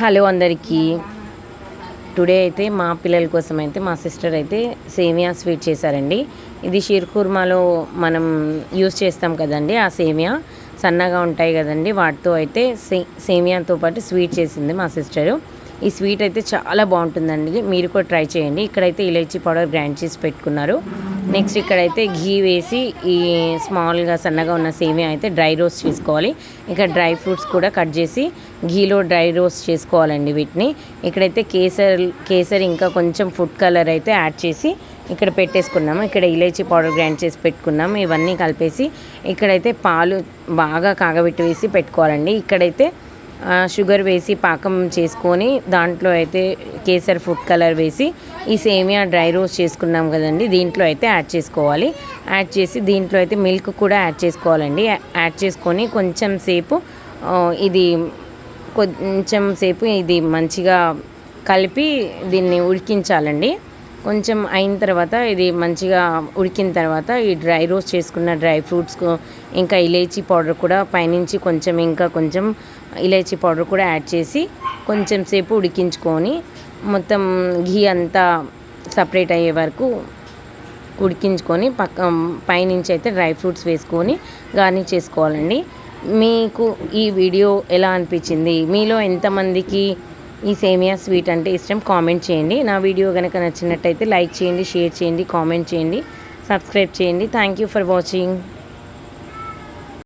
Hello అందరికీ. Today అయితే మా పిల్లల కోసం అయితే మా సిస్టర్ అయితే సేమియా స్వీట్ చేశారండి. ఇది షీర్ కుర్మాలో మనం యూస్ చేస్తాం కదండి ఆ సేమియా. సన్నగా ఉంటాయి కదండి. వాటితో అయితే సే సేమియాతో పాటు స్వీట్ చేసింది మా సిస్టరు. ఈ స్వీట్ అయితే చాలా బాగుంటుందండి. మీరు కూడా ట్రై చేయండి. ఇక్కడైతే ఇలైచీ పౌడర్ గ్రైండ్ చేసి పెట్టుకున్నారు. నెక్స్ట్ ఇక్కడైతే ఘీ వేసి ఈ స్మాల్గా సన్నగా ఉన్న సేమియా అయితే డ్రై రోస్ట్ చేసుకోవాలి. ఇక్కడ డ్రై ఫ్రూట్స్ కూడా కట్ చేసి ఘీలో డ్రై రోస్ట్ చేసుకోవాలండి వీటిని. ఇక్కడైతే కేసర్ కేసర్ ఇంకా కొంచెం ఫుడ్ కలర్ అయితే యాడ్ చేసి ఇక్కడ పెట్టేసుకున్నాము. ఇక్కడ ఇలైచీ పౌడర్ గ్రైండ్ చేసి పెట్టుకున్నాము. ఇవన్నీ కలిపేసి ఇక్కడైతే పాలు బాగా కాగబెట్టి వేసి పెట్టుకోవాలండి. ఇక్కడైతే షుగర్ వేసి పాకం చేసుకొని దాంట్లో అయితే కేసర్ ఫుడ్ కలర్ వేసి ఈ సేమియా డ్రై రోస్ట్ చేసుకున్నాం కదండి దీంట్లో అయితే యాడ్ చేసుకోవాలి. యాడ్ చేసి దీంట్లో అయితే మిల్క్ కూడా యాడ్ చేసుకోవాలండి. యాడ్ చేసుకొని కొంచెం సేపు ఇది కొంచెం సేపు ఇది మంచిగా కలిపి దీన్ని ఉడికించాలండి. కొంచెం అయిన తర్వాత ఇది మంచిగా ఉడికిన తర్వాత ఈ డ్రై రోస్ట్ చేసుకున్న డ్రై ఫ్రూట్స్ ఇంకా ఇలైచీ పౌడర్ కూడా పైనుంచి కొంచెం ఇంకా కొంచెం ఇలైచీ పౌడర్ కూడా యాడ్ చేసి కొంచెం సేపు ఉడికించుకొని మొత్తం ఘీ అంతా సపరేట్ అయ్యే వరకు ఉడికించుకొని పక్క పైనుంచి అయితే డ్రై ఫ్రూట్స్ వేసుకొని గార్నిష్ చేసుకోవాలండి. మీకు ఈ వీడియో ఎలా అనిపించింది? మీలో ఎంతమందికి ఈ సేమియా స్వీట్ అంటే ఇష్టం కామెంట్ చేయండి. నా వీడియో కనుక నచ్చినట్టయితే లైక్ చేయండి షేర్ చేయండి కామెంట్ చేయండి సబ్స్క్రైబ్ చేయండి. Thank you for watching